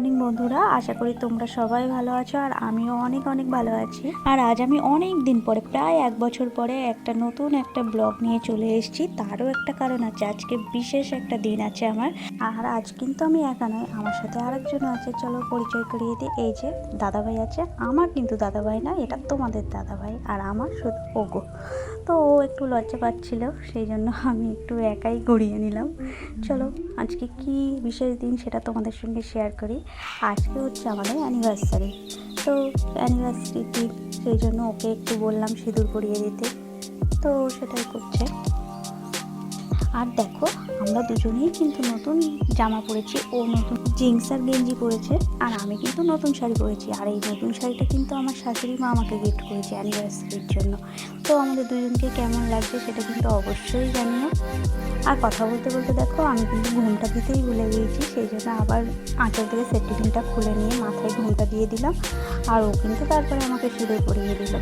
Morning বন্ধুরা, আশা করি তোমরা সবাই ভালো আছো আর আমিও অনেক অনেক ভালো আছি। আর আজ আমি অনেক দিন পরে, প্রায় এক বছর পরে একটা নতুন একটা ব্লগ নিয়ে চলে এসেছি। তারও একটা কারণ আছে, আজকে বিশেষ একটা দিন আছে আমার। আর আজ কিন্তু আমি একা নয় আমার সাথে আরেকজন আছে, চলো পরিচয় করিয়ে দিই। এই যে দাদাভাই আছে, আমার কিন্তু দাদাভাই না, এটা তোমাদের দাদাভাই আর আমার শুধু ওগো। তো ও একটু লজ্জা পাচ্ছিল, সেই জন্য আমি একটু একাই গড়িয়ে নিলাম। চলো আজকে কি বিশেষ দিন সেটা তোমাদের সঙ্গে শেয়ার করি। আজকে হচ্ছে আমাদের অ্যানিভার্সারি তো অ্যানিভার্সারিটি সেই জন্য ওকে একটু বললাম সিঁদুর পরিয়ে দিতে। তো সেটাই করছে। আর দেখো, আমরা দুজনেই কিন্তু নতুন জামা পরেছি ও নতুন জিন্স আর গেঞ্জি পরেছে আর আমি কিন্তু নতুন শাড়ি পরেছি। আর এই নতুন শাড়িটা কিন্তু আমার শাশুড়ি মা আমাকে গিফট করেছে অ্যানিভার্সারির জন্য। তো আমাদের দুজনকে কেমন লাগছে সেটা কিন্তু অবশ্যই জানিও। আর কথা বলতে বলতে দেখো, আমি কিন্তু ঘুমটা দিতেই ভুলে গিয়েছি, সেই জন্য আবার আঁচল থেকে সেটিংটা খুলে নিয়ে মাথায় ঘুমটা দিয়ে দিলাম। আর ও কিন্তু তারপরে আমাকে সিঁদুর পরিয়ে দিল।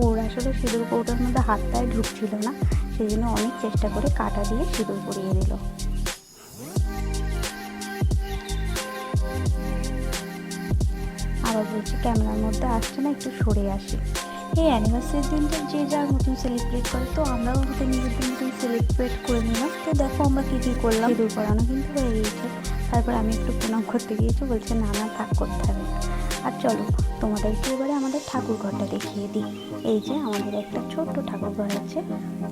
ওর আসলে সিঁদুর কৌটার মধ্যে হাতটায় ঢুকছিল না, সেই জন্য অনেক চেষ্টা করে কাটা দিয়ে সিঁদুর পরিয়ে দিল। আবার বলছি, ক্যামেরার মধ্যে আসছে না, একটু সরে আসি। এই অ্যানিভার্সারির দিনটা যে যার মতন সেলিব্রেট করে, তো আমরাও আমাদের নিজেদের মতন সেলিব্রেট করে নিলাম। তো দেখো আমরা কী কী করলাম। সিঁদুর করানো কিন্তু হয়ে গিয়েছে। তারপর আমি একটু প্রণাম করতে গিয়েছি, বলছে, না না, থাক, করতে হবে। আর চলো, তোমাদেরকে এবারে আমাদের ঠাকুর ঘরটা দেখিয়ে দিই। এই যে আমাদের একটা ছোট্ট ঠাকুর ঘর আছে,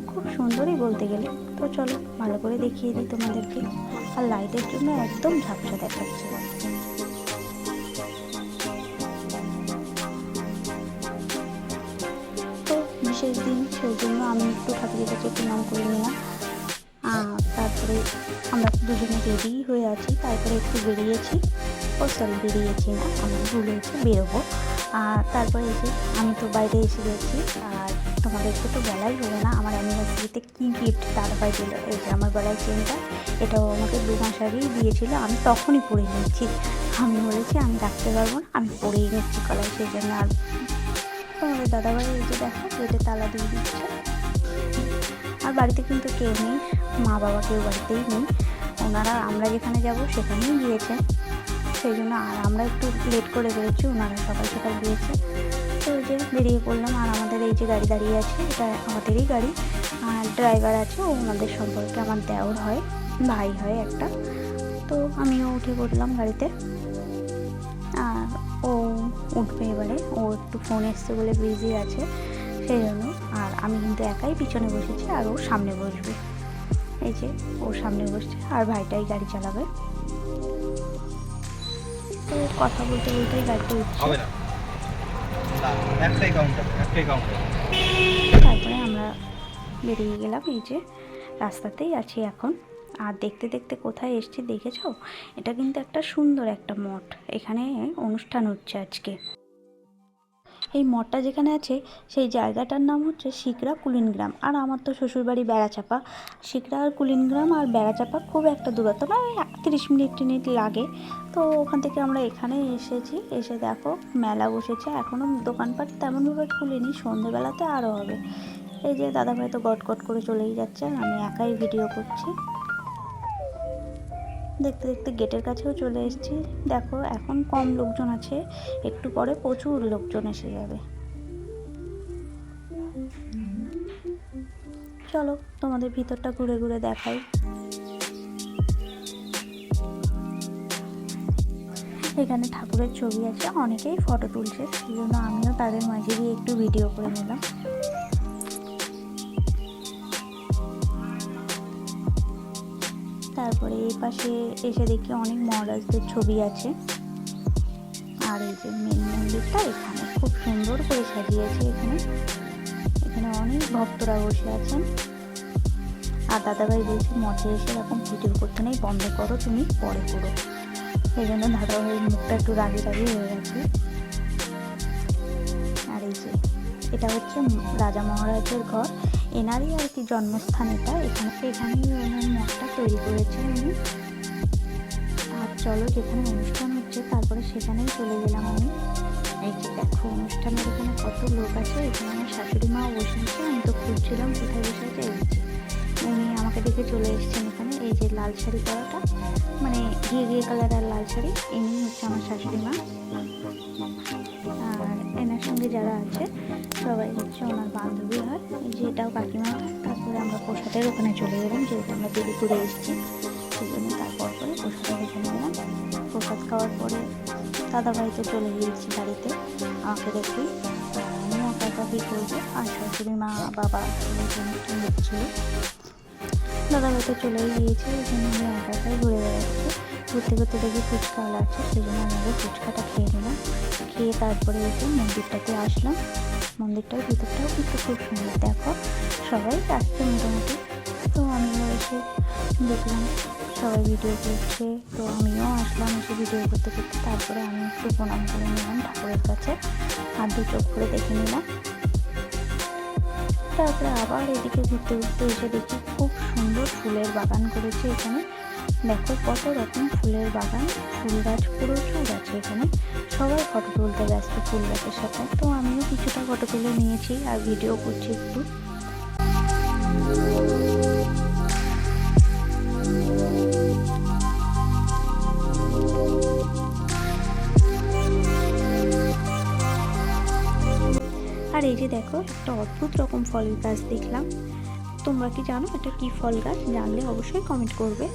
খুব সুন্দরই বলতে গেলে। তো চলো, ভালো করে দেখিয়ে দিই তোমাদেরকে। আর লাইটের জন্য একদম ঝাপসা দেখাচ্ছে। তো, বিশেষ দিন, সেই জন্য আমি একটু ঠাকুরের কাছে প্রণাম করে নিলাম। তারপরে আমরা দুজনে রেডি হয়ে আছি, তারপরে একটু বেরিয়েছি। ও সরি বেরিয়েছি না, আমি ভুলেছি বেরোবো। আর তারপরে এসে আমি তো বাইরে এসে গেছি, আর তোমাদেরকে তো বলাই হবে না, আমার অ্যানিভার্সারিতে কী গিফট দাদাভাই দিল এই যে আমার গলায় চেনটা এটাও আমাকে দু মাস আগেই দিয়েছিল, আমি তখনই পরে নিচ্ছি আমি বলেছি, আমি রাখতে পারব না, আমি পরেই নিচ্ছি গলায়, সেই জন্য আর তোমাদের দাদাভাই এই যে দেখো গেটে তালা দিয়ে দিচ্ছে। আর বাড়িতে কিন্তু কেউ নেই, মা বাবা কেউ বাড়িতেই নেই। ওনারা আমরা যেখানে যাব সেখানেই গিয়েছে। সেই জন্য আর আমরা একটু লেট করে বেরোচ্ছি, ওনারা সকাল সকাল গিয়েছে। তো ওই যে বেরিয়ে পড়লাম, আর আমাদের এই যে গাড়ি দাঁড়িয়ে আছে, এটা আমাদেরই গাড়ি। আর ড্রাইভার আছে, ও আমাদের সম্পর্কে আমার দেওর হয়, ভাই হয় একটা। তো আমিও উঠে পড়লাম গাড়িতে। আর ও উঠবে এবারে, ও একটু ফোন এসছে বলে বিজি আছে। সেই জন্য আর আমি কিন্তু একাই পিছনে বসেছি আর ও সামনে বসবে। এই যে ও সামনে বসছে আর ভাইটাই গাড়ি চালাবে। তো কথা বলতে বলতে গাড়িতে উঠছে। তারপরে আমরা বেরিয়ে গেলাম এই যে রাস্তাতেই আছি এখন। আর দেখতে দেখতে কোথায় এসছি দেখেছ? এটা কিন্তু একটা সুন্দর একটা মঠ। এখানে অনুষ্ঠান হচ্ছে আজকে। এই মঠটা যেখানে আছে, সেই জায়গাটার নাম হচ্ছে শিকরা কুলিনগ্রাম। আর আমার তো শ্বশুরবাড়ি বেড়াচাপা। শিকরা আর কুলিনগ্রাম আর বেড়াচাপা খুব একটা দূরত্ব না, ওই তিরিশ মিনিট টিনিট লাগে। তো ওখান থেকে আমরা এখানে এসেছি, এসে দেখো মেলা বসেছে। এখনও দোকানপাট তেমনভাবে খুলিনি, সন্ধেবেলাতে আরও হবে। এই যে দাদাভাই তো গট গট করে চলেই যাচ্ছে আর আমি একাই ভিডিও করছি। দেখতে দেখতে গেটের কাছেও চলে এসেছি। দেখো, এখন কম লোকজন আছে, একটু পরে প্রচুর লোকজন এসে যাবে। চলো, তোমাদের ভিতরটা ঘুরে ঘুরে দেখাই। এখানে ঠাকুরের ছবি আছে, অনেকেই ফটো তুলছে সেই জন্য আমিও তাদের মাঝে গিয়ে একটু ভিডিও করে নিলাম। তারপরে এই পাশে এসে দেখি অনেক মহারাজদের ছবি আছে। আর এই যে মেন মন্দিরটা এখানে খুব সুন্দর করে সাজিয়েছে এখানে। এখানে অনেক ভক্তরা বসে আছেন। আর দাদাভাই বলছে, মঠে এসে এরকম ভিডিও করতে নেই, বন্ধ করো তুমি, পরে করো। সেই জন্য দাদাভাইয়ের মুখটা একটু রাগে রাগে হয়ে গেছে। আর এই যে, এটা হচ্ছে রাজা মহারাজের ঘর। এনারই আর কি জন্মস্থান এটা। এখানে এখানেই ওনার মঠটা তৈরি করেছেন উনি। আর চলো যেখানে অনুষ্ঠান হচ্ছে তারপরে সেখানেই চলে গেলাম আমি। এই যে দেখো, অনুষ্ঠানের এখানে কত লোক আছে। এখানে আমার শাশুড়ি মাও বসে আছে। আমি তো খুঁজছিলাম কোথায় বসে আছে। এই উনি আমাকে দেখে চলে এসেছেন এখানে। এই যে লাল শাড়ি পরাটা। মানে ঘিয়ে ঘিয়ে কালারের লাল শাড়ি ইনি হচ্ছে আমার শাশুড়ি মা। আর এনার সঙ্গে যারা আছে, সবাই হচ্ছে ওনার বান্ধবী হয়। এই যে এটাও কাকিমা, তারপরে আমরা প্রসাদের ওখানে চলে গেলাম, যেহেতু আমরা দেরিপুরে এসেছি সেই জন্য তারপর করে প্রসাদের ওখানে গেলাম। প্রসাদ খাওয়ার পরে দাদাভাই তো চলে গিয়েছি বাড়িতে, আমাকে দেখি আমি একা একা কী করব? আর শাশুড়ি মা, বাবা লোকজন একটু দেখছিল দাদাভাই তো চলেই গিয়েছে জন্য আমি একা একাই ঘুরে বেড়াচ্ছি। ঘুরতে ঘুরতে দেখি ফুচকা আছে সেই জন্য আমি আগে ফুচকাটা খেয়ে নিলাম। খেয়ে তারপরে এসে মন্দিরটাতে আসলাম। মন্দিরটার ভিতরটাও কিন্তু খুব সুন্দর। দেখো, সবাই আসছে মোটামুটি। তো আমিও এসে দেখলাম, সবাই ভিডিও করছে। তো আমিও আসলাম এসে ভিডিও করতে করতে। তারপরে আমি একটু প্রণাম করে নিলাম ঠাকুরের কাছে। আর দু চোখ করে দেখে নিলাম। তারপরে আবার এদিকে ঘুরতে ঘুরতে এসে দেখি খুব সুন্দর ফুলের বাগান করেছে এখানে। দেখো কত রকম ফুলের বাগান, ফুল গাছ প্রচুর আছে এখানে। সবাই ফটো তুলতে ব্যস্ত ফুল গাছের সাথে। তো আমিও কিছুটা ফটো তুলে নিয়েছি আর ভিডিও করছি একটু। আর এই যে দেখো, একটা অদ্ভুত রকম ফলের গাছ দেখলাম। তোমরা কি জানো এটা কি ফল গাছ? জানলে অবশ্যই কমেন্ট করবে।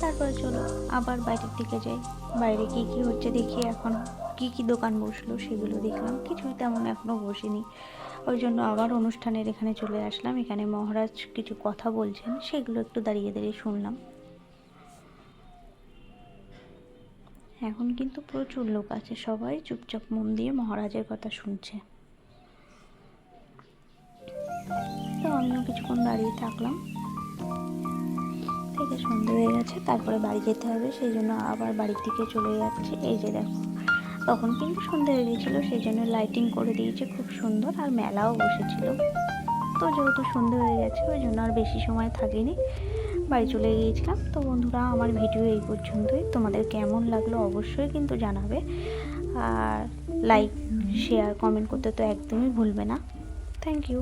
তারপরে চলো, আবার বাইরের দিকে যাই। বাইরে কি কি হচ্ছে দেখি এখন। কি কি দোকান বসল সেগুলো দেখলাম। কিছুই তেমন এখনও বসেনি। ওই জন্য আবার অনুষ্ঠানের এখানে চলে আসলাম। এখানে মহারাজ কিছু কথা বলছেন, সেগুলো একটু দাঁড়িয়ে দাঁড়িয়ে শুনলাম। এখন কিন্তু প্রচুর লোক আছে, সবাই চুপচাপ মন দিয়ে মহারাজের কথা শুনছে। দাঁড়িয়ে থাকলাম। থেকে সন্ধে হয়ে গেছে, তারপরে বাড়ি যেতে হবে, সেই জন্য আবার বাড়ির দিকে চলে যাচ্ছে। এই যে দেখো, তখন কিন্তু সন্ধে হয়ে গিয়েছিল সেই জন্য লাইটিং করে দিয়েছে, খুব সুন্দর, আর মেলাও বসেছিল। তো যেহেতু সন্ধে হয়ে গেছে, ওই জন্য আর বেশি সময় থাকিনি, বাড়ি চলে গিয়েছিলাম। তো বন্ধুরা, আমার ভিডিও এই পর্যন্তই। তোমাদের কেমন লাগল অবশ্যই কিন্তু জানাবে। আর লাইক শেয়ার কমেন্ট করতে তো একদমই ভুলবে না। Thank you